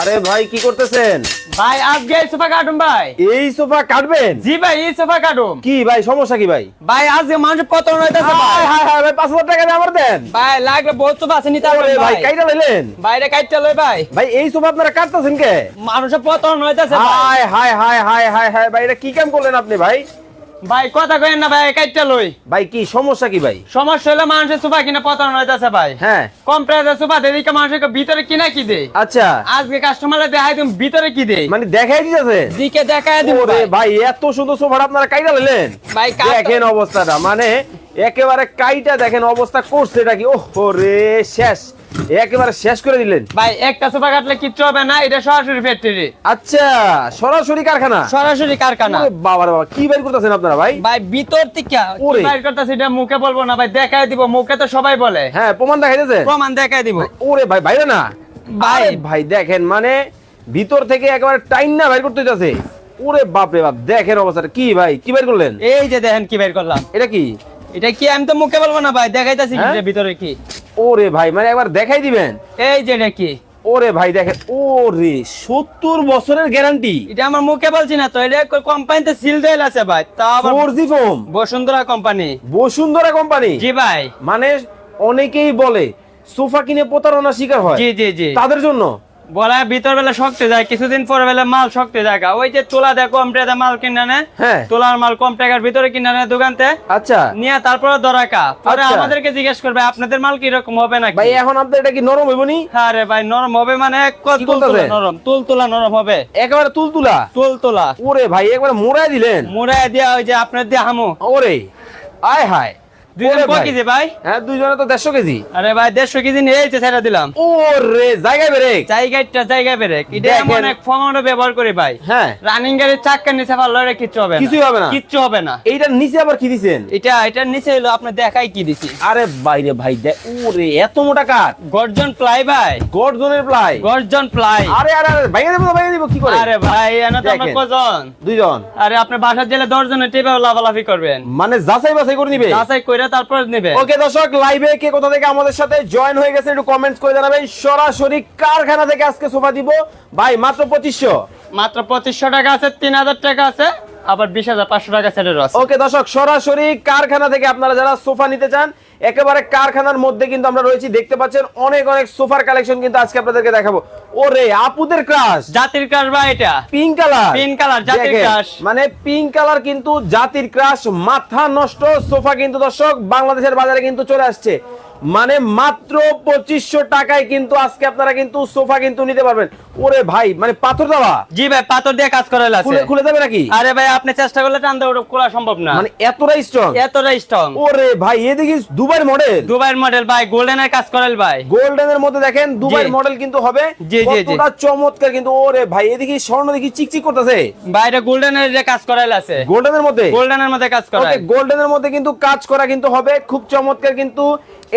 আরে ভাই কি করতেছেন? ভাই আজকে এই সোফা কাটুম ভাই। এই সোফা কাটবেন? জি ভাই এই সোফা কাটুম। কি ভাই সমস্যা কি ভাই? ভাই আজকে মানুষ পতন হইতাছে ভাই? হাই হাই ভাই পাঁচ হাজার টাকা দিয়ে আমার দেন। ভাই লাগলে বহুত সোফা আছে নিতে পারবেন ভাই কাইটা লইলেন? বাইরে কাটতে লই ভাই। ভাই এই সোফা আপনারা কাটতেছেন কে? মানুষের পতন হইতাছে ভাই। Hi hi hi hi hi hi ভাই এটা কি কাম করলেন আপনি ভাই? ভাই কথা কইেন না ভাই কাইটা লই। ভাই কি সমস্যা কি ভাই? সমস্যা হলো মানুষের সুপা কিনা পতন হইতাছে ভাই। হ্যাঁ। কম প্রাইসের দেই দেদিকে মানুষের ভিতরে কিনা কি দেই? আচ্ছা। আজকে কাস্টমাররা দেখাই তুমি ভিতরে কি দেই? মানে দেখাই দিতেছে? দিকে দেখায় দিব ভাই। ভাই এত সুন্দর সোফাটা আপনারা কাইটা লইলেন? ভাই দেখেন অবস্থাটা মানে একেবারে কাইটা দেখেন অবস্থা করছে এটা কি? ওহ রে শেষ। একেবারে শেষ করে দিলেন। ভাই একটা সোফা কাটলে কিচ্ছু হবে না এটা সরাসরি ফ্যাক্টরি আচ্ছা সরাসরি কারখানা? সরাসরি কারখানা। বাবা বাবা কি বের করতেছেন আপনারা ভাই? ভাই ভিতর থেকে কি বাইর করতেছি এটা মুখে বলব না ভাই দেখাই দিব মুখে তো সবাই বলে। হ্যাঁ প্রমাণ দেখাইতেছে? প্রমাণ দেখাই দিব। ওরে ভাই বাইরে না। ভাই। ভাই ভাই দেখেন মানে ভিতর থেকে একেবারে টাইম না বাইর করতে যাচ্ছে ওরে বাপ রে বাপ দেখেন অবস্থাটা। কি ভাই কি বের করলেন? এই যে দেখেন কি বের করলাম। এটা কি? এটা কি আমি তো মুখে বলব না ভাই? দেখাইতাছি হ্যাঁ? ভিতরে কি। ওরে ভাই মানে একবার দেখাই দিবেন? এই যে এটা কি? ওরে ভাই দেখেন ওরে সত্তর বছরের গ্যারান্টি এটা আমার মুখে বলছি না তো এটা কোম্পানিতে সিল দেল আছে ভাই তা আবার four G foam Bashundhara company Bashundhara company জি ভাই। মানে অনেকেই বলে সোফা কিনে প্রতারণা শিকার হয়। জি জি জি। তাদের জন্য? বলা ভিতর বেলা শক্তি যায় কিছুদিন পরে বেলা মাল শক্তি যায় ওই যে তোলা দেয় কম টাকা মাল কিনে নেয় হ্যাঁ। তোলার মাল কম টাকার ভিতরে কিনে নেয় দোকানতে। আচ্ছা। নিয়ে তারপরে দরাকা পরে আচ্ছা। আমাদেরকে জিজ্ঞেস করবে আপনাদের মাল কি রকম হবে নাকি? ভাই এখন আপনার এটা কি নরম হইবনি আরে ভাই নরম হবে মানে কি তুল তোলা নরম। তুল তোলা নরম হবে। একেবারে তুলতুলা? তুল তোলা ওরে ভাই একবার মোড়াই দিলেন। মুড়াই দিয়া ওই যে আপনার দিয়ে হামু। ওরে আয় হায়। দুজন কয় কেজি ভাই? হ্যাঁ দুইজনে তো দেড়শো কেজি। আরে ভাই দেড়শো কেজি নিয়ে এইছে ছেড়ে দিলাম। ওরে জায়গায় বেড়ে জায়গাটা জায়গা বেড়ে এটা এমন এক ফর্মাটো ব্যবহার করি ভাই। হ্যাঁ। রানিং গাড়ির চাক্কা নিচে পারলে কিচ্ছু হবে না। কিছুই হবে না। কিচ্ছু হবে না। এইটার নিচে আবার কি দিছেন? এটা এটার নিচে হলো আপনি দেখাই কি দিছি। আরে বাইরে ভাই দেখ ওরে এত মোটা গর্জন প্লাই ভাই। গর্জনের প্লাই। গর্জন প্লাই। আরে আরে আরে ভাইয়া দেবো ভাইয়া দেবো কি করে? আরে ভাই এনে তো আমরা কজন? দুইজন। আরে আপনি বাসার জেলে দশজনে টেপে লাফালাফি করবেন। মানে যাচাই বাছাই করে নিবে? যাচাই কইরা তারপর নেবে। ওকে দর্শক লাইভে কে কোথা থেকে আমাদের সাথে জয়েন হয়ে গেছে একটু কমেন্টস করে জানাবেন। সরাসরি কারখানা থেকে আজকে সোফা দিব। ভাই মাত্র পঁচিশশো। মাত্র পঁচিশশো টাকা আছে তিন হাজার টাকা আছে আবার বিশ হাজার পাঁচশো টাকা সেটের আছে। ওকে দর্শক সরাসরি কারখানা থেকে আপনারা যারা সোফা নিতে চান একেবারে কারখানার মধ্যে কিন্তু আমরা রয়েছি। দেখতে পাচ্ছেন অনেক অনেক সোফার কালেকশন কিন্তু আজকে আপনাদেরকে দেখাবো। ওরে আপুদের ক্রাশ জাতির কাজ ভাই এটা। পিঙ্ক কালার Pink color, জাতির crush। মানে পিঙ্ক কালার কিন্তু জাতির ক্রাশ মাথা নষ্ট সোফা কিন্তু দর্শক বাংলাদেশের বাজারে কিন্তু চলে আসছে। মানে মাত্র পঁচিশশো টাকায় কিন্তু আজকে আপনারা কিন্তু সোফা কিন্তু নিতে পারবেন। ওরে ভাই মানে পাথর দেওয়া? জি ভাই পাথর দিয়ে কাজ করাইল আছে। খুলে খুলে দেবে নাকি? আরে ভাই আপনি চেষ্টা করলে টান দেওয়া খোলা সম্ভব না। মানে এতটাই স্ট্রং এতটা স্ট্রং ওরে ভাই এদিকে দুবাইয়ের মডেল দুবাইয়ের মডেল ভাই গোল্ডেনের কাজ করাইল ভাই। গোল্ডেনের মধ্যে দেখেন দুবাইয়ের মডেল কিন্তু হবে। জি, জি, জি। কতটা চমৎকার কিন্তু ওরে ভাই এদিকে স্বর্ণ দেখি চিকচিক করতেছে। বাইরে গোল্ডেনের যে কাজ করাইল আছে। গোল্ডেনের মধ্যে? গোল্ডেনের মধ্যে কাজ করা ওকে করাই গোল্ডেনের মধ্যে কিন্তু কাজ করা কিন্তু হবে। খুব চমৎকার কিন্তু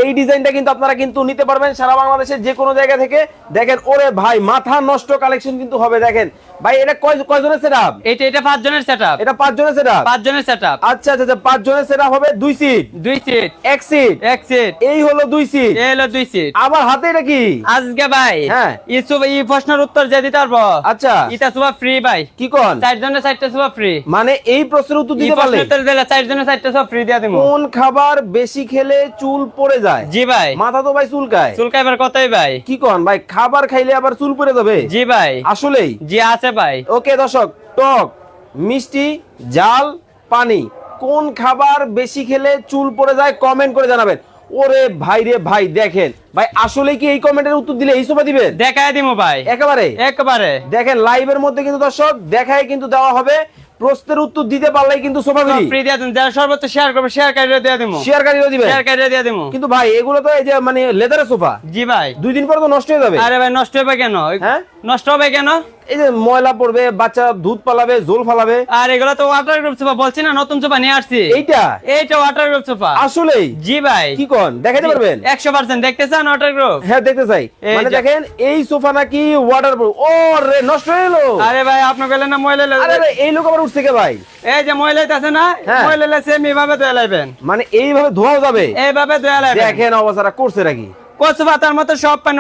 এই ডিজাইনটা কিন্তু আপনারা কিন্তু নিতে পারবেন সারা বাংলাদেশের যে কোনো জায়গা থেকে। দেখেন ওরে ভাই মাথা নষ্ট কালেকশন কিন্তু হবে। দেখেন ভাই এটা কয় সেটআপ এটা এটা পাঁচ জনের সেট এটা পাঁচ জনের সেটআপ পাঁচ জনের সেট আচ্ছা আচ্ছা আচ্ছা পাঁচ জনের সেটআপ হবে দুই সিট দুই সিট এক সিট এক সিট এই হলো দুই সিট এ হলো দুই সিট আবার হাতে এটা কি? আজকে ভাই হ্যাঁ। ই সুব- ই প্রশ্নের উত্তর যে দিতে পারব? আচ্ছা। ইটা সুবা ফ্রি ভাই। কি কোন? চার জনের চারটে সুবা ফ্রি মানে এই প্রশ্নের উত্তর দিতে পারলে? উত্তর দিলে চার জনের চারটে সুবা ফ্রি দিয়ে দিব কোন খাবার বেশি খেলে চুল পড়ে যায়? জি ভাই। মাথা তো ভাই চুলকায়। চুলকাইবার কতই ভাই। কি কোন? ভাই খাবার খাইলে আবার চুল পড়ে যাবে? জি ভাই। আসলেই? জি আছে ভাই? ওকে দর্শক টক মিষ্টি জাল পানি। কোন খাবার বেশি খেলে চুল পড়ে যায় কমেন্ট করে জানাবেন। ওরে ভাই রে ভাই দেখেন। ভাই আসলে কি এই কমেন্টের উত্তর দিলে এই সোফা দিবেন? দেখাই দিব ভাই। একেবারে। একবারে। দেখেন লাইভের মধ্যে কিন্তু দর্শক দেখায় কিন্তু দেওয়া হবে। প্রশ্নের উত্তর দিতে পারলেই কিন্তু সোফা ফ্রি। ফ্রি দিয়ে দিন। যারা সর্বোচ্চ শেয়ার করবে শেয়ার কার্ডে দিয়ে দিব শেয়ারকারীও দিবেন। শেয়ার কার্ডে দিয়ে দিব কিন্তু ভাই এগুলো তো এই যে মানে লেদারের সোফা। জি ভাই। দুই দিন পর তো নষ্ট হয়ে যাবে। আরে ভাই নষ্ট হবে কেন? হ্যাঁ? নষ্ট হবে কেন? এই যে ময়লা পড়বে বাচ্চা দুধ পালাবে জোল ফালাবে। আর এগুলো তো ওয়াটার গ্রুপ সোফা বলছি না নতুন সোফা নিয়ে আসছি। এইটা? এইটা ওয়াটার গ্রুপ সোফা আসলেই? জি ভাই। কি কোন? দেখাতে পারবেন? একশো পার্সেন্ট দেখতে চান ওয়াটার গ্রুপ হ্যাঁ দেখতে চাই। মানে দেখেন এই সোফা নাকি ওয়াটার প্রুফ ও রে নষ্ট হয়ে গেলো। আরে ভাই আপনি বললেন না ময়লা লে- আরে এই লোক আবার উঠছে কে ভাই? এই যে ময়লা আছে না হ্যাঁ। ময়লা সেম এইভাবে ধুয়ে লাইবেন। মানে এইভাবে ধোয়া যাবে? এইভাবে ধুয়ে লাইবেন। দেখেন অবস্থাটা করছে নাকি? কচু পাতার মতো সব পানি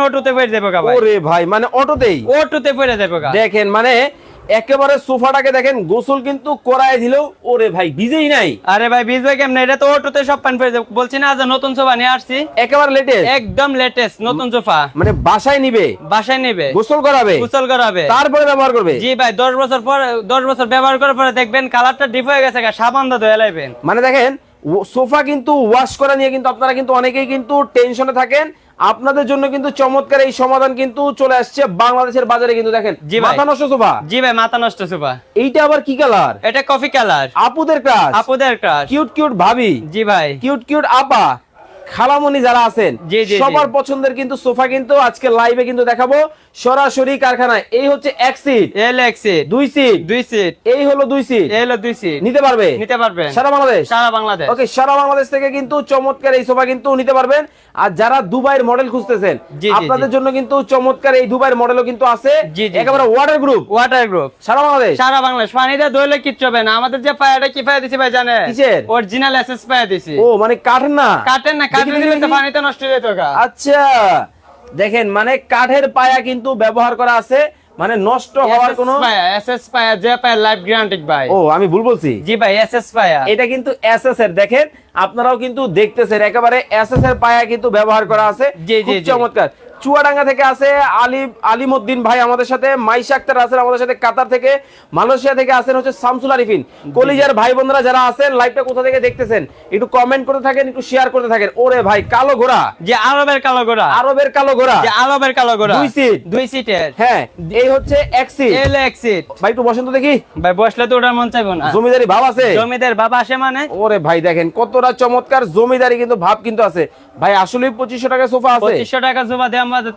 যাব গা ভাই। ওরে ভাই মানে অটোতেই? যাব গা। দেখেন মানে একেবারে সোফাটাকে দেখেন গোসল কিন্তু করায় দিলেও ওরে ভাই ভিজেই নাই। আরে ভাই ভিজবে কেমনে? এটা তো ওটুতে সব পানি যাবে। বলছি না যে নতুন সোফা নিয়ে আসছি। একেবারে লেটেস্ট একদম লেটেস্ট নতুন সোফা। মানে বাসায় নিবে? বাসায় নেবে। গোসল করাবে? গোসল করাবে। তারপরে ব্যবহার করবে? জি ভাই দশ বছর পর দশ বছর ব্যবহার করার পরে দেখবেন কালারটা ডিপ হয়ে গেছে সাবান দিয়ে ধুয়ে লাইবেন। মানে দেখেন সোফা কিন্তু ওয়াশ করা নিয়ে কিন্তু আপনারা কিন্তু অনেকেই কিন্তু টেনশনে থাকেন। আপনাদের জন্য কিন্তু চমৎকার এই সমাধান কিন্তু চলে আসছে বাংলাদেশের বাজারে কিন্তু দেখেন। মাথা নষ্ট সোফা। জি ভাই মাথা নষ্ট সোফা। এইটা আবার কি কালার? এটা কফি কালার। আপুদের ক্রাশ আপুদের ক্রাশ কিউট কিউট ভাবি। জি ভাই। কিউট কিউট আপা। খালামণি যারা আছেন। সবার পছন্দের কিন্তু সোফা কিন্তু আজকে লাইভে কিন্তু দেখাবো। সরাসরি কারখানায়। এই হচ্ছে এক সিট এল এক সিট দুই সিট দুই সিট এই হলো দুই সিট এ হলো দুই সিট নিতে পারবে? নিতে পারবে। সারা বাংলাদেশ? সারা বাংলাদেশ। ওকে সারা বাংলাদেশ থেকে কিন্তু চমৎকার এই সোফা কিন্তু নিতে পারবেন। আর যারা দুবাইয়ের মডেল খুঁজতেছেন আপনাদের জন্য কিন্তু চমৎকার এই দুবাইয়ের মডেলও কিন্তু আছে। একেবারে ওয়াটার গ্রুপ ওয়াটার গ্রুপ সারা বাংলাদেশ? সারা বাংলাদেশ। পানিতে ধরলে কিচ্ছু হবে না। আমাদের যে পায়াটা কি পায়া দিছি ভাই জানে কিসের? অরিজিনাল এসএস পায়া দিছি। ও মানে কাঠের না? কাঠের না দেখি, দিলে তো পানিতে নষ্ট হয়ে যেত আচ্ছা। দেখেন মানে কাঠের পায়া কিন্তু ব্যবহার করা আছে। মানে নষ্ট হওয়ার কোনো এসএস পায়া যে পায়া লাইফ গ্যারান্টি ভাই। ও আমি ভুল বলছি? জি ভাই এসএস পায়া। এটা কিন্তু এসএস এর দেখেন আপনারাও কিন্তু দেখতেছেন একেবারে এসএস এর পায়া কিন্তু ব্যবহার করা আছে। জি, জি। চমৎকার। চুয়াডাঙ্গা থেকে আছে আলী আলিমউদ্দিন ভাই আমাদের সাথে মাইশা আক্তার আছেন আমাদের সাথে কাতার থেকে মালয়েশিয়া থেকে আছেন হচ্ছে শামসুল আরিফিন। কলিজার ভাই বোনরা যারা আছেন লাইভটা কোথা থেকে দেখতেছেন একটু কমেন্ট করতে থাকেন একটু শেয়ার করতে থাকেন। ওরে ভাই কালো ঘোড়া। যে আরবের কালো গোড়া আরবের কালো ঘোড়া। যে আরবের কালো গোড়া দুই সিট। দুই সিটের হ্যাঁ এই হচ্ছে এক সিট এল এক সিট ভাই একটু বসেন তো দেখি। ভাই বসলে তো ওটার মন চাইব না। জমিদারি ভাব আছে? জমিদার বাবা আসে মানে? ওরে ভাই দেখেন কতটা চমৎকার জমিদারি কিন্তু ভাব কিন্তু আছে। ভাই আসলে পঁচিশশো টাকা সোফা আছে। পঁচিশশো টাকা জমা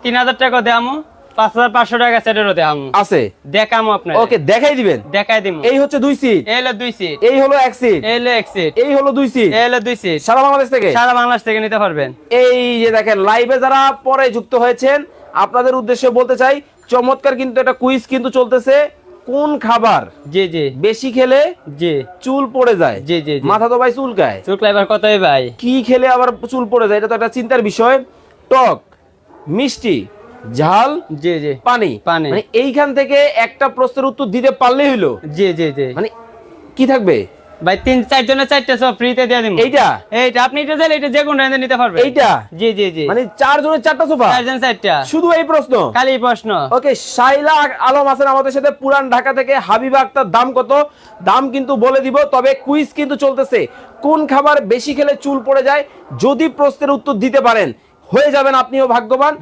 তিন হাজার টাকা দেয়ামো পাঁচ হাজার পাঁচশো টাকা সেটেরও দেয়ামো। আছে? দেখামো আপনার। ওকে দেখাই দিবেন? দেখাই দিমু। এই হচ্ছে দুই সিট এই হলো দুই সিট এই হলো এক সিট এই হলো এক সিট এই হলো দুই সিট এই হলো দুই সিট সারা বাংলাদেশ থেকে? সারা বাংলাদেশ থেকে নিতে পারবেন। এই যে দেখেন লাইভে যারা পরে যুক্ত হয়েছেন আপনাদের উদ্দেশ্যে বলতে চাই চমৎকার কিন্তু একটা কুইজ কিন্তু চলতেছে। কোন খাবার জি জি। বেশি খেলে জি। চুল পড়ে যায়? জি জি মাথা তো ভাই চুলকায়। শুক্লা এবার কতই ভাই। কি খেলে আবার চুল পড়ে যায়? এটা তো একটা চিন্তার বিষয়। টক। মিষ্টি ঝাল জি জি। পানি। পানি। মানে এইখান থেকে একটা প্রশ্নের উত্তর দিতে পারলেই হইল। জি জি জি। মানে কি থাকবে? ভাই তিন চার জনের চারটে সব ফ্রিতে দিয়ে দিন এইটা? এইটা আপনি এটা চাইলে এটা যে কোনো রেঞ্জে নিতে পারবেন। এইটা? জি জি জি। মানে চার জনের চারটা সোফা চারজন চারটা। শুধু এই প্রশ্ন? খালি প্রশ্ন। ওকে শাইলা আলম আছেন আমাদের সাথে পুরান ঢাকা থেকে। হাবিবা আক্তার দাম কত? দাম কিন্তু বলে দিব তবে কুইজ কিন্তু চলতেছে। কোন খাবার বেশি খেলে চুল পড়ে যায়? যদি প্রশ্নের উত্তর দিতে পারেন হয়ে যাবেন আপনিও ভাগ্যবান।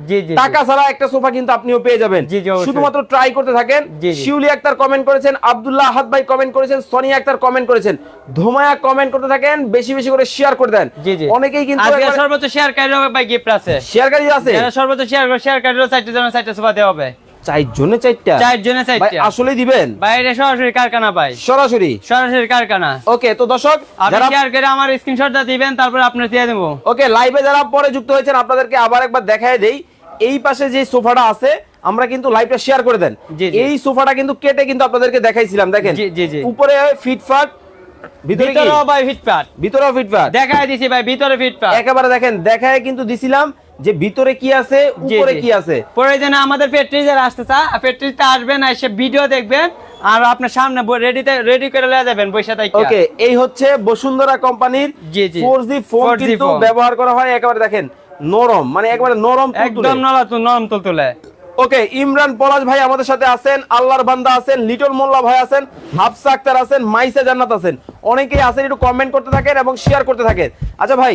টাকা ছাড়া একটা সোফা কিন্তু আপনিও পেয়ে যাবেন। শুধুমাত্র ট্রাই করতে থাকেন। শিউলি আক্তার কমেন্ট করেছেন আব্দুল্লাহ আহাদ ভাই কমেন্ট করেছেন সোনিয়া আক্তার কমেন্ট করেছেন। ধোমায়া কমেন্ট করতে থাকেন বেশি বেশি করে শেয়ার করে দেন। জি জি। অনেকেই কিন্তু সর্বোচ্চ শেয়ার কারি হবে ভাই গিফট আছে। শেয়ারকারী আছে? যারা সর্বোচ্চ শেয়ার করে শেয়ার কারি চারটে জনের চারটে সোফা দেওয়া হবে। চার জনে চারটা? চার ভাই চারটা। আসলে দিবেন? সরাসরি কারখানা ভাই। সরাসরি? সরাসরি কারখানা। ওকে তো দর্শক যারা শেয়ার করে আমার স্ক্রিনশটটা দিবেন তারপর আপনার দিয়ে দেবো। ওকে লাইভে যারা পরে যুক্ত হয়েছেন আপনাদেরকে আবার একবার দেখায় দেই। এই পাশে যে সোফাটা আছে আমরা কিন্তু লাইভটা শেয়ার করে দেন। এই সোফাটা কিন্তু কেটে কিন্তু আপনাদেরকে দেখাইছিলাম দেখেন। উপরে ফিটফাট ভিতরেও ভাই ভিতরেও ফিটফাট দেখাই দিছি ভাই ভিতরে ফিটপাট একেবারে দেখেন দেখায় কিন্তু দিছিলাম। যে ভিতরে কি আছে উপরে কি আছে? প্রয়োজনে আমাদের পেট্রি যারা আসতে চা পেট্রিতে আসবেন এসে ভিডিও দেখবেন আর আপনার সামনে রেডিতে রেডি করে লয়ে যাবেন বৈশা তাই ওকে এই হচ্ছে বসুন্ধরা কোম্পানির জি, জি। 4G ফোন কিন্তু ব্যবহার করা হয় একেবারে দেখেন নরম মানে একেবারে নরম একদম নরম নরম তুলতুলে। ওকে ইমরান পলাশ ভাই আমাদের সাথে আছেন আল্লাহর বান্দা আছেন লিটল মোল্লা ভাই আছেন হাফসা আক্তার আছেন মাইসা জান্নাত আছেন। অনেকেই আছেন একটু কমেন্ট করতে থাকেন এবং শেয়ার করতে থাকেন। আচ্ছা ভাই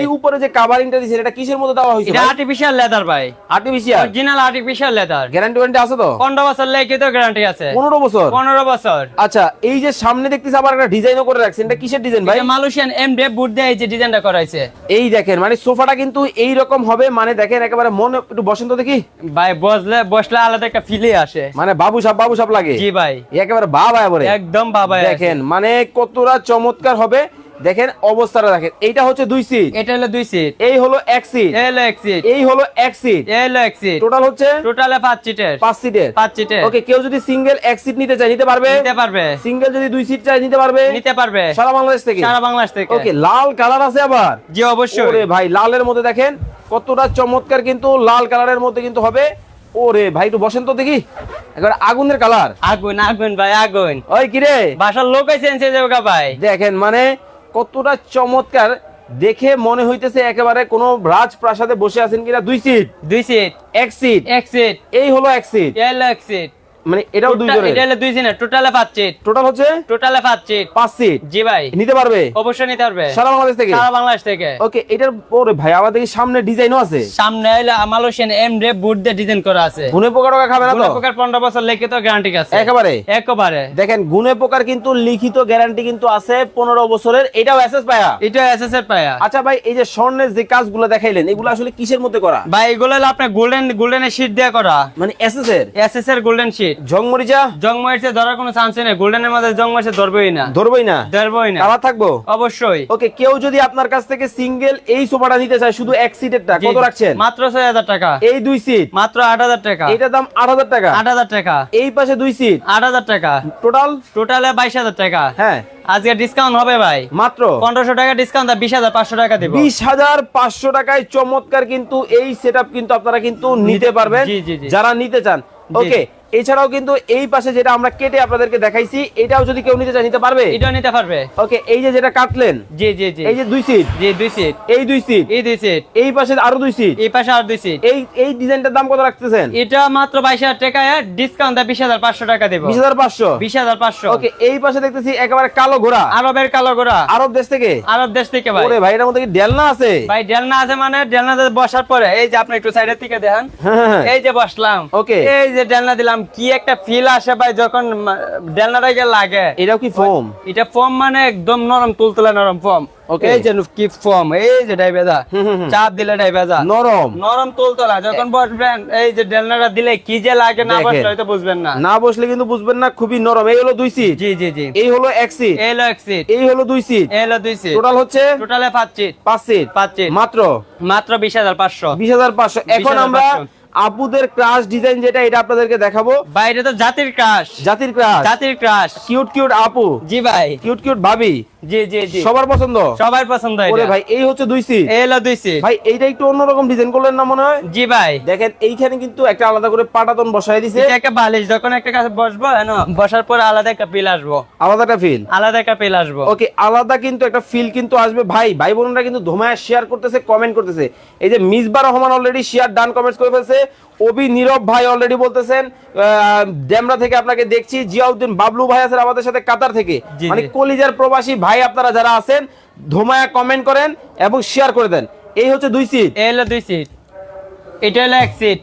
এই উপরে যে কাভারিংটা দিয়েছেন এটা কিসের মধ্যে দেওয়া হয়েছে এটা আর্টিফিশিয়াল লেদার ভাই। Artificial original artificial leather guarantee warranty আছে তো? পনেরো বছর লিখিত গ্যারান্টি আছে। পনেরো বছর? পনেরো বছর। আচ্ছা এই যে সামনে দেখতেছি আবার একটা ডিজাইনও করে রাখছেন এটা কিসের ডিজাইন ভাই? মালয়েশিয়ান এম ডে বুট দিয়ে এই যে ডিজাইনটা করাইছে। এই দেখেন মানে সোফাটা কিন্তু এই রকম হবে মানে দেখেন একেবারে মন একটু বসন্ত দেখি। ভাই বসলে বসলে আলাদা একটা ফিলে আসে। মানে বাবু সাপ বাবু সাপ লাগে। জি ভাই। একেবারে বা ভাই বলে। একদম বাবা দেখেন মানে কতটা চমৎকার হবে। দেখেন অবস্থাটা দেখেন এইটা হচ্ছে দুই সিট এটা হলো দুই সিট এই হলো এক সিট এই হলো এক সিট এই হলো এক সিট এই হলো এক সিট টোটাল হচ্ছে টোটালে পাঁচ সিটের পাঁচ সিটের পাঁচ সিটের ওকে কেউ যদি সিঙ্গেল এক সিট নিতে চায় নিতে পারবে? নিতে পারবে। সিঙ্গেল যদি দুই সিট চায় নিতে পারবে? নিতে পারবে। সারা বাংলাদেশ থেকে? সারা বাংলাদেশ থেকে। ওকে লাল কালার আছে আবার? জি অবশ্যই। ওরে ভাই লালের মধ্যে দেখেন কতটা চমৎকার কিন্তু লাল কালারের মধ্যে কিন্তু হবে। ওরে ভাই একটু বসেন তো দেখি। একবার আগুনের কালার আগুন আগুন ভাই আগুন। ওই কিরে? বাসার লোক চেঞ্জ হয়ে যাবে গা ভাই। দেখেন মানে কতটা চমৎকার দেখে মনে হইতেছে একেবারে কোনো রাজপ্রাসাদে বসে আছেন কিনা? দুই সিট দুই সিট এক সিট এক সিট এই হলো এক সিট এল এক সিট মানে এটাও দুই এটা হলো দুই টোটালে পাঁচ সিট টোটাল হচ্ছে টোটালে পাঁচ সিট পাঁচ সিট জি ভাই। নিতে পারবে? অবশ্যই নিতে পারবে। সারা বাংলাদেশ থেকে? সারা বাংলাদেশ থেকে। ওকে এটার ওরে ভাই আমার দেখি সামনে ডিজাইনও আছে? সামনে হলো মালয়েশিয়ান এম রে বুট দিয়ে ডিজাইন করা আছে। গুনে পোকা টোকা খাবে না তো? প্রকার পনেরো বছর লিখিত গ্যারান্টি আছে। একেবারে? একেবারে। দেখেন গুনে পোকার কিন্তু লিখিত গ্যারান্টি কিন্তু আছে পনেরো বছরের। এটাও এসএস পায়া? এটা এসএস এর পায়া। আচ্ছা ভাই এই যে স্বর্ণের যে কাজগুলো দেখাইলেন এগুলো আসলে কিসের মধ্যে করা? ভাই এগুলো হলো আপনার গোল্ডেন গোল্ডেনের শীট দিয়ে করা। মানে এসএস এর? এসএস এর গোল্ডেন শীট জংমরিচা জং মারছে ধরার কোনো চান্স নেই। গোল্ডেনের মধ্যে জং মারছে ধরবেই না। ধরবই না? ধরবই না। কালার থাকব? অবশ্যই। ওকে কেউ যদি আপনার কাছ থেকে সিঙ্গেল এই সোফাটা নিতে চায় শুধু এক সিটেরটা কত রাখছেন? মাত্র ছয় হাজার টাকা। এই দুই সিট মাত্র আট হাজার টাকা। এটার দাম আট হাজার টাকা? আট হাজার টাকা। এই পাশে দুই সিট আট হাজার টাকা। টোটাল টোটালে বাইশ হাজার টাকা। হ্যাঁ। আজকে ডিসকাউন্ট হবে ভাই। মাত্র? পনেরোশো টাকা ডিসকাউন্ট বিশ হাজার পাঁচশো টাকা দিব। বিশ হাজার পাঁচশো টাকায় চমৎকার কিন্তু এই সেট কিন্তু আপনারা কিন্তু নিতে পারবেন। যারা নিতে চান। ওকে এছাড়াও কিন্তু এই পাশে যেটা আমরা কেটে আপনাদেরকে দেখাইছি এটাও যদি কেউ নিতে চায় নিতে পারবে? এটাও নিতে পারবে। ওকে এই যে যেটা কাটলেন জি জি জি। এই যে দুই সিট জি দুই সিট এই দুই সিট এই দুই সিট এই পাশে আরও দুই সিট এই পাশে আর দুই সিট এই এই ডিজাইনটার দাম কত রাখতেছেন? এটা মাত্র বাইশ হাজার টাকা ডিসকাউন্ট হাজার পাঁচশো টাকা দেবো। বিশ হাজার পাঁচশো? বিশ হাজার পাঁচশো। ওকে এই পাশে দেখতেছি একেবারে কালো ঘোড়া। আরবের কালো ঘোড়া। আরব দেশ থেকে? আরব দেশ থেকে ভাই। ওরে ভাই এটার মধ্যে কি ডেলনা আছে? ভাই ডেলনা আছে মানে ডেলনাতে বসার পরে এই যে আপনি একটু সাইডের থেকে দেখেন। হ্যাঁ, হ্যাঁ, হ্যাঁ। এই যে বসলাম। ওকে। এই যে ডেলনা দিলাম কি একটা ফিল আসে ভাই যখন ডেলনাটা গিয়ে লাগে। এটাও কি ফোম এটা ফর্ম মানে একদম নরম তুলতুলে নরম ফর্ম Okay. এই যে কি ফর্ম এই যে ডাইবেদা। চাপ দিলে ডাইবেদা নরম? নরম তুলতলা। যখন বসবেন এই যে ডেলনাটা দিলে কি যে লাগে না বসলে হয়তো বুঝবেন না। না বসলে কিন্তু বুঝবেন না খুবই নরম। এই হলো দুই সিট জি জি জি। এই হলো এক সিট এই হলো এক সিট এই হলো দুই সিট এই হলো দুই সিট টোটাল হচ্ছে টোটালে পাঁচ সিট পাঁচ সিট পাঁচ সিট মাত্র? মাত্র বিশ হাজার পাঁচশো। বিশ হাজার পাঁচশো। এখন আমরা 20,500 আপুদের ক্রাশ ডিজাইন যেটা এটা আপনাদেরকে দেখাবো। বাইরে তো জাতির ক্রাশ জাতির ক্রাশ জাতির ক্রাশ কিউট কিউট আপু। জি ভাই। কিউট কিউট ভাবি। জি জি জি। সবার পছন্দ? সবার পছন্দ ওরে এটা ভাই এই হচ্ছে দুই সিট এই হলো দুই সিট ভাই এইটা একটু অন্যরকম ডিজাইন করলেন না মনে হয়? জি ভাই। দেখেন এইখানে কিন্তু একটা আলাদা করে পাটাতন বসাই দিছে। এটা একটা বালিশ যখন একটা কাছে বসবো হ্যাঁ, বসার পরে আলাদা একটা পিল আসব। আলাদা একটা ফিল আলাদা একটা পিল আসব। ওকে আলাদা কিন্তু একটা ফিল কিন্তু আসবে। ভাই ভাই বোনেরা কিন্তু ধোমায় শেয়ার করতেছে কমেন্ট করতেছে। এই যে Misba Rahman already share done comments করে ফেলছে। অবি নীরব ভাই অলরেডি বলতেছেন ডেমরা থেকে আপনাকে দেখছি জিয়াউদ্দিন বাবলু ভাই আছেন আমাদের সাথে কাতার থেকে। মানে কলিজার প্রবাসী ভাই আপনারা যারা আছেন ধোমায়া কমেন্ট করেন এবং শেয়ার করে দেন। এই হচ্ছে দুই সিট এই হলো দুই সিট এটা হলো এক সিট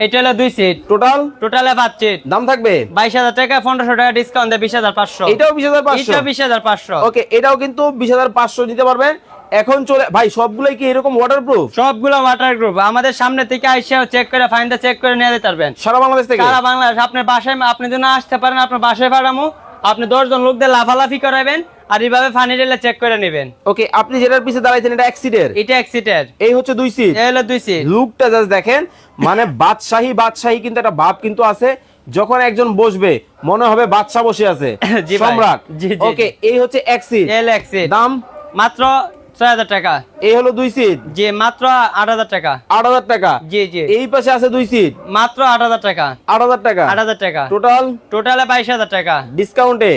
এটা হলো দুই সিট টোটাল টোটালে পাঁচ সিট দাম থাকবে? বাইশ হাজার টাকা পনেরোশো টাকা ডিসকাউন্ট দেয় বিশ হাজার পাঁচশো। এটাও বিশ হাজার পাঁচশো? এটা বিশ হাজার পাঁচশো। ওকে এটাও কিন্তু বিশ হাজার পাঁচশো নিতে পারবেন। এখন চলে ভাই সবগুলোই কি এরকম ওয়াটারপ্রুফ সবগুলো ওয়াটার গ্রুপ আমাদের সামনে থেকে আইসা চেক করে ফাইনটা চেক করে নিয়ে যেতে পারবেন। সারা বাংলাদেশ থেকে? সারা বাংলাদেশ। আপনার বাসায় আপনি যদি না আসতে পারেন আপনার বাসায় পাঠামো। আপনি দশজন লোকদের লাফালাফি করাবেন আর এইভাবে ফানি রেলে চেক করে নেবেন। ওকে আপনি যেটার পিছে দাঁড়াইছেন এটা অ্যাক্সিডেন্ট এটা এক সিটের এই হচ্ছে দুই সিট এই হলো দুই সিট লুকটা জাস্ট দেখেন মানে বাদশাহী বাদশাহী কিন্তু একটা ভাব কিন্তু আছে। যখন একজন বসবে মনে হবে বাদশা বসে আছে। সম্রাট। জি, জি, ওকে এই হচ্ছে সিট দাম? মাত্র টাকা। এই হলো দুই সিট জি মাত্র আট হাজার টাকা। আট হাজার টাকা? জি জি। এই পাশে আছে দুই সিট মাত্র আট হাজার টাকা। টাকা? টোটাল টোটালে ডিসকাউন্টে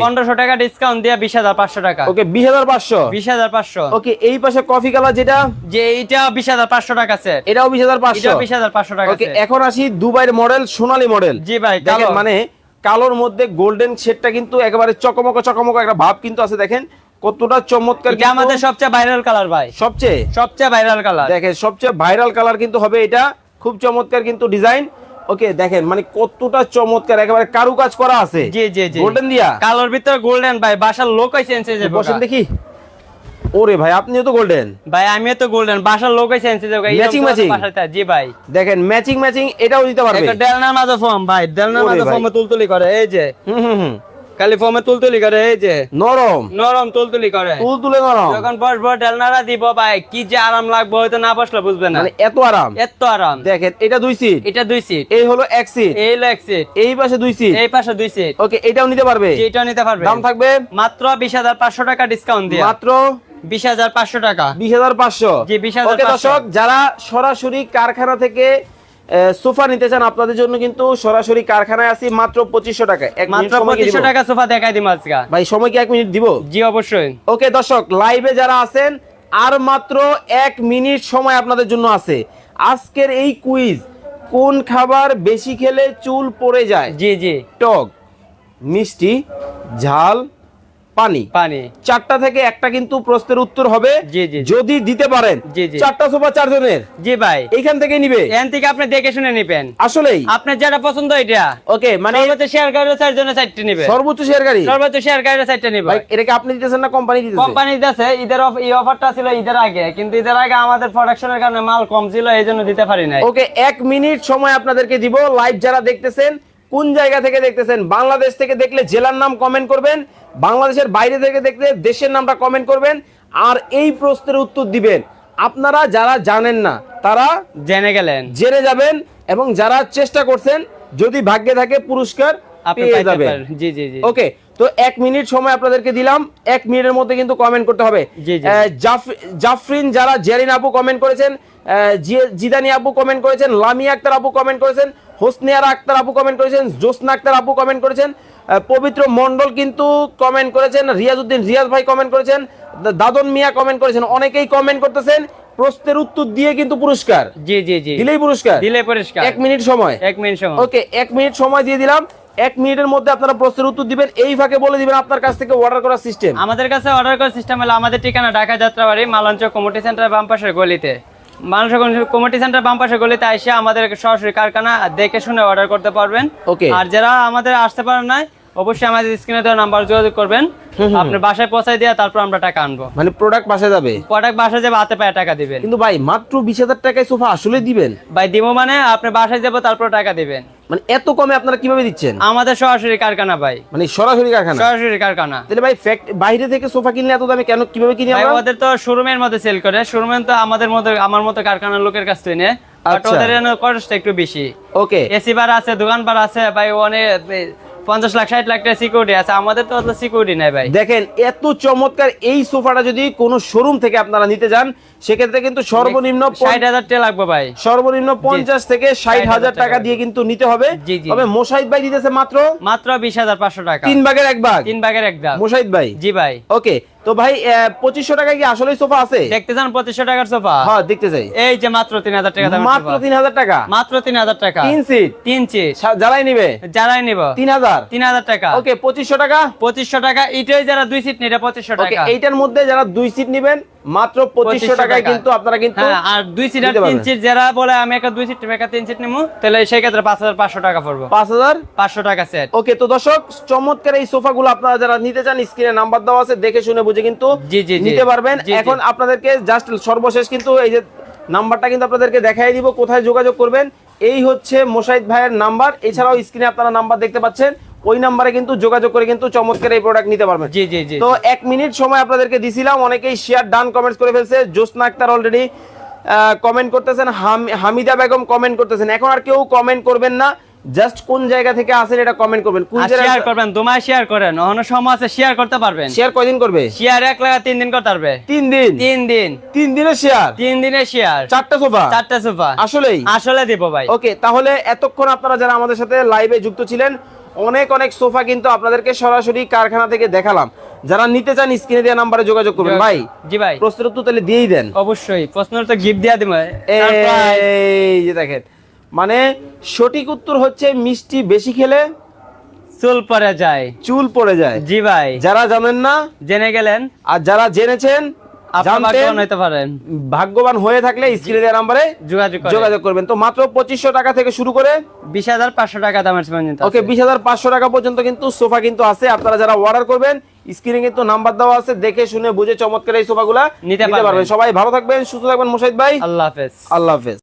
ডিসকাউন্ট দিয়ে ওকে ওকে এই পাশে কফি কালার যেটা? যে এইটা বিশ হাজার পাঁচশো টাকা সেট এটাও বিশ হাজার পাঁচশো? বিশ হাজার পাঁচশো টাকা ওকে এখন আসি দুবাইয়ের মডেল সোনালী মডেল জি ভাই দেখেন মানে কালোর মধ্যে গোল্ডেন শেডটা কিন্তু একেবারে চকমক চকমক একটা ভাব কিন্তু আছে দেখেন। কতটা চমৎকার এটা আমাদের সবচেয়ে ভাইরাল কালার ভাই। সবচেয়ে? সবচেয়ে ভাইরাল কালার দেখেন সবচেয়ে ভাইরাল কালার কিন্তু হবে এটা। খুব চমৎকার কিন্তু ডিজাইন ওকে দেখেন মানে কতটা চমৎকার একেবারে কারু কাজ করা আছে। জি জি জি। গোল্ডেন দিয়া? কালোর ভিতরে গোল্ডেন ভাই বাসার লোক চেঞ্জ হয়ে যাবে বসেন দেখি। ওরে ভাই আপনিও তো গোল্ডেন ভাই আমিও তো গোল্ডেন বাসার লোক চেঞ্জ হয়ে যাবে Matching, matching? জি ভাই। দেখেন ম্যাচিং ম্যাচিং এটাও দিতে পারবে। একটা ডেলনার মাঝে ফর্ম ভাই ডেলনার মাঝে। ফর্মে তুলতুলি করে এই যে। হুম হুম হুম। খালি ফোমে তুলতুলি করে এই যে। নরম। নরম তুলতুলি করে। তুল তুলে নরম। যখন বসবো ঢেলনারা দিব ভাই কি যে আরাম লাগবে হয়তো না বসলে বুঝবে না। মানে এত আরাম। এত আরাম। দেখেন এটা দুই সিট এটা দুই সিট এই হলো এক সিট এই হলো এক সিট এই পাশে দুই সিট এই পাশে দুই সিট ওকে এটাও নিতে পারবে? এটা নিতে পারবে। দাম থাকবে? মাত্র বিশ হাজার পাঁচশো টাকা ডিসকাউন্ট দিয়ে। মাত্র বিশ হাজার পাঁচশো টাকা। বিশ হাজার পাঁচশো। জি, 20,500 ওকে দর্শক যারা সরাসরি কারখানা থেকে সোফা নিতে চান আপনাদের জন্য কিন্তু সরাসরি কারখানায় আসি মাত্র পঁচিশশো টাকা মাত্র পঁচিশশো টাকা সোফা দেখাই দিম আজকে। ভাই সময় কি এক মিনিট দিব? জি অবশ্যই। ওকে দর্শক লাইভে যারা আছেন আর মাত্র এক মিনিট সময় আপনাদের জন্য আছে। আজকের এই কুইজ কোন খাবার বেশি খেলে চুল পড়ে যায়? জি জি। টক মিষ্টি ঝাল পানি। পানি। চারটা থেকে একটা কিন্তু প্রশ্নের উত্তর হবে। যদি দিতে পারেন। চারটা সোফা চারজনের। জি ভাই। এইখান থেকে নিবে। এখান থেকে আপনি দেখে শুনে নিবেন। আসলেই। আপনার যেটা পছন্দ এটা। ওকে মানে সর্বোচ্চ শেয়ার গাড়ি চারজনের চারটে নিবে। সর্বোচ্চ শেয়ার গাড়ি? সর্বোচ্চ শেয়ার গাড়ি চারটে নিবে। ভাই এটা কি আপনি দিতেছেন না কোম্পানি দিতেছে? কোম্পানি দিতেছে ঈদের অফ- এই অফারটা ছিল ঈদের আগে কিন্তু ঈদের আগে আমাদের প্রোডাকশনের কারণে মাল কম ছিল এই জন্য দিতে পারি নাই। ওকে এক মিনিট সময় আপনাদেরকে দিব। লাইভ যারা দেখতেছেন কোন জায়গা থেকে দেখতেছেন? বাংলাদেশ থেকে দেখলে জেলার নাম কমেন্ট করবেন বাংলাদেশের বাইরে থেকে দেখলে দেশের নামটা কমেন্ট করবেন আর এই প্রশ্নের উত্তর দিবেন। আপনারা যারা জানেন না তারা জেনে গেলেন। জেনে যাবেন এবং যারা চেষ্টা করছেন যদি ভাগ্যে থাকে পুরস্কার পেয়ে যাবেন। জি জি জি। ওকে তো এক মিনিট সময় আপনাদেরকে দিলাম এক মিনিটের মধ্যে কিন্তু কমেন্ট করতে হবে। জাফরিন যারা জেরিন আপু কমেন্ট করেছেন জিদানি আপু কমেন্ট করেছেন লামিয়া আক্তার আপু কমেন্ট করেছেন হোসনিয়ারা আক্তার আপু কমেন্ট করেছেন জোসনা আক্তার আপু কমেন্ট করেছেন পবিত্র মন্ডল কিন্তু কমেন্ট করেছেন রিয়াজউদ্দিন রিয়াজ ভাই কমেন্ট করেছেন দাদন মিয়া কমেন্ট করেছেন অনেকেই কমেন্ট করতেছেন প্রশ্নের উত্তর দিয়ে কিন্তু পুরস্কার। জি জি জি। দিলেই পুরস্কার। দিলে পরিষ্কার এক মিনিট সময়। এক মিনিট সময়। ওকে এক মিনিট সময় দিয়ে দিলাম। এক মিনিটের মধ্যে আপনারা প্রশ্নের উত্তর দিবেন এই ফাঁকে বলে দিবেন আপনার কাছ থেকে অর্ডার করার সিস্টেম আমাদের কাছে অর্ডার করার সিস্টেম হলো আমাদের ঠিকানা ঢাকা যাত্রাবাড়ি মালঞ্চ কমিটি সেন্টার বাম পাশের গলিতে। মানুষ কমিটি সেন্টার বাম পাশে গলিতে এসে আমাদের সরাসরি কারখানা দেখে শুনে অর্ডার করতে পারবেন। ওকে আর যারা আমাদের আসতে পারেন না অবশ্যই আমাদের স্ক্রিনে দেওয়া নাম্বার যোগাযোগ করবেন। আপনি বাসায় পৌঁছায় দিয়ে তারপর আমরা টাকা আনব। মানে প্রোডাক্ট পাশে যাবে? প্রোডাক্ট বাসায় যাবে হাতে পায়ে টাকা দিবেন। কিন্তু ভাই মাত্র বিশ হাজার টাকায় সোফা আসলে দিবেন? ভাই দিব মানে আপনি বাসায় যাব তারপর টাকা দিবেন। মানে এত কমে আপনারা কীভাবে দিচ্ছেন? আমাদের সরাসরি কারখানা ভাই। মানে সরাসরি কারখানা? সরাসরি কারখানা। তাহলে ভাই ফ্যাক্ট বাইরে থেকে সোফা কিনলে এত দামে কেন কীভাবে কিনি ভাই আমরা? ওদের তো শোরুমের মধ্যে সেল করে। শোরুমে তো আমাদের মতো আমার মতো কারখানার লোকের কাছ থেকে নেয়। বাট আচ্ছা। ওদের খরচটা একটু বেশি। ওকে এসি বার আছে দোকান বার আছে ভাই অনেক পঞ্চাশ লাখ, ষাট লাখ টাকা সিকিউরিটি আছে, আমাদের তো অত সিকিউরিটি নাই ভাই। দেখেন, এত চমৎকার এই সোফাটা যদি কোনো শোরুম থেকে আপনারা নিতে যান সেক্ষেত্রে কিন্তু সর্বনিম্ন ষাট হাজার টাকা লাগবে ভাই। সর্বনিম্ন পঞ্চাশ থেকে ষাট হাজার টাকা দিয়ে কিন্তু নিতে হবে। তবে মোশাহিদ ভাই দিতেছে মাত্র মাত্র বিশ হাজার পাঁচশো টাকা। তিন ভাগের এক ভাগ। তিন ভাগের এক দাম মোশাহিদ ভাই। জি ভাই। ওকে তো ভাই পঁচিশশো টাকায় কি আসলে সোফা আছে? দেখতে চান পঁচিশশো টাকার সোফা? হ্যাঁ দেখতে চাই। এই যে মাত্র তিন হাজার টাকা মাত্র তিন হাজার টাকা? মাত্র তিন হাজার টাকা। তিন সিট তিন চিজ যারাই নিবে? যারাই নিব। তিন হাজার? তিন হাজার টাকা। ওকে পঁচিশশো টাকা? পঁচিশশো টাকা। এটাই যারা দুই সিট নিলে পঁচিশশো টাকা। এইটার মধ্যে যারা দুই সিট নিবেন মাত্র পঁচিশশো টাকায় কিন্তু আপনারা কিন্তু হ্যাঁ আর দুই সিটার তিন সিট যারা বলে আমি একটা দুই সিট একটা তিন সিট নিবো তাহলে সেই ক্ষেত্রে পাঁচ হাজার পাঁচশো টাকা পড়ব। পাঁচ হাজার? পাঁচশো টাকা সেট ওকে তো দর্শক চমৎকার এই সোফাগুলো আপনারা যারা নিতে চান স্ক্রিনে নাম্বার দেওয়া আছে দেখে শুনে বুঝে কিন্তু। নিতে পারবেন। এখন আপনাদেরকে জাস্ট সর্বশেষ কিন্তু এই যে নাম্বারটা কিন্তু আপনাদেরকে দেখাই দিব কোথায় যোগাযোগ করবেন। এই হচ্ছে মোশাইদ ভাইয়ের নাম্বার এছাড়াও স্ক্রিনে আপনারা নাম্বার দেখতে পাচ্ছেন। ওই নাম্বারে কিন্তু যোগাযোগ করে কিন্তু চমৎকার এই প্রোডাক্ট নিতে পারবেন। জি জি জি। তো এক মিনিট সময় আপনাদেরকে দিছিলাম অনেকেই শেয়ার ডান কমেন্টস করে ফেলছে। জোসনা আক্তার অলরেডি কমেন্ট করতেছেন হামিদা বেগম কমেন্ট করতেছেন। এখন আর কেউ কমেন্ট করবেন না জাস্ট কোন জায়গা থেকে আসেন এটা কমেন্ট করবেন। কোন শেয়ার করবেন তোমায় শেয়ার করেন। অন্য সময় আছে শেয়ার করতে পারবেন। শেয়ার কয়দিন করবে? শেয়ার এক লাগা তিন দিন করতে পারবে। তিন দিন? তিন দিন। তিন দিনের শেয়ার তিন দিনের শেয়ার চারটা সোফা চারটা সোফা আসলেই? আসলে দিব ভাই। ওকে তাহলে এতক্ষণ আপনারা যারা আমাদের সাথে লাইভে যুক্ত ছিলেন অনেক অনেক সোফা কিন্তু আপনাদেরকে সরাসরি কারখানা থেকে দেখালাম। যারা নিতে চান স্ক্রিনে দেওয়া নাম্বারে যোগাযোগ করবেন। ভাই জি ভাই। প্রশ্নের উত্তর তাহলে দিয়েই দেন। অবশ্যই প্রশ্ন তো গিফট দিয়া দিব। এই যে দেখেন মানে সঠিক উত্তর হচ্ছে মিষ্টি বেশি খেলে চুল পড়ে যায়। চুল পড়ে যায়। জি ভাই। যারা জানেন না জেনে গেলেন। আর যারা জেনেছেন ভাগ্যবান হয়ে থাকলে স্ক্রিনে দেওয়া নাম্বারে যোগাযোগ যোগাযোগ করবেন। তো মাত্র পঁচিশশো টাকা থেকে শুরু করে বিশ হাজার পাঁচশো টাকা দামের ওকে বিশ হাজার পাঁচশো টাকা পর্যন্ত কিন্তু সোফা কিন্তু আছে। আপনারা যারা অর্ডার করবেন স্ক্রিনে কিন্তু নাম্বার দেওয়া আছে। দেখে শুনে বুঝে চমৎকার এই সোফাগুলা নিতে নিতে পারবেন। পারবেন। সবাই ভালো থাকবেন সুস্থ থাকবেন মুশাইদ ভাই। আল্লাহ হাফেজ। আল্লাহ হাফেজ।